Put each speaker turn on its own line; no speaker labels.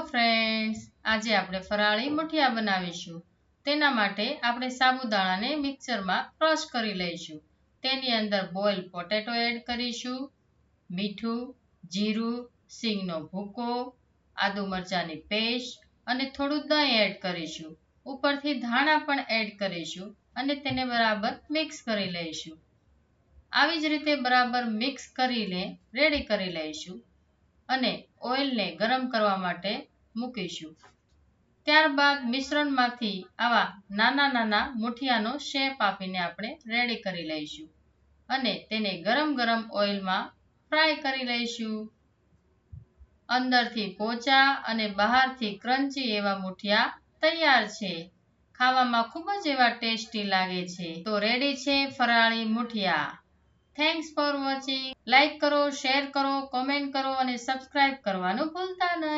Friends આજે આપણે ફરાળી મઠિયા બનાવીશું. તેના માટે આપણે સાબુદાણાને મિક્સરમાં ક્રશ કરી લઈશું. તેની અંદર બોઇલ પોટેટો એડ કરીશું, મીઠું, જીરું, સિંગનો ભૂકો, આદુ મરચાંની પેસ્ટ અને થોડું દહીં એડ કરીશું. ઉપરથી ધાણા પણ એડ કરીશું અને તેને બરાબર મિક્સ કરી લઈશું. આવી જ રીતે બરાબર મિક્સ કરીને રેડી કરી લઈશું. અને ઓઇલને ગરમ કરવા માટે મૂકીશું. ત્યારબાદ મિશ્રણમાંથી આવા નાના નાના મુઠિયાનો શેપ આપીને આપણે રેડી કરી લઈશું અને તેને ગરમ ગરમ ઓઇલમાં ફ્રાય કરી લઈશું. અંદરથી પોચા અને બહારથી ક્રન્ચી એવા મુઠિયા તૈયાર છે. ખાવામાં ખૂબ જ એવા ટેસ્ટી લાગે છે. તો રેડી છે ફરાળી muthiya. Thanks for watching like કરો શેર કરો કોમેન્ટ કરો અને સબસ્ક્રાઇબ કરવાનું ભૂલતા નહીં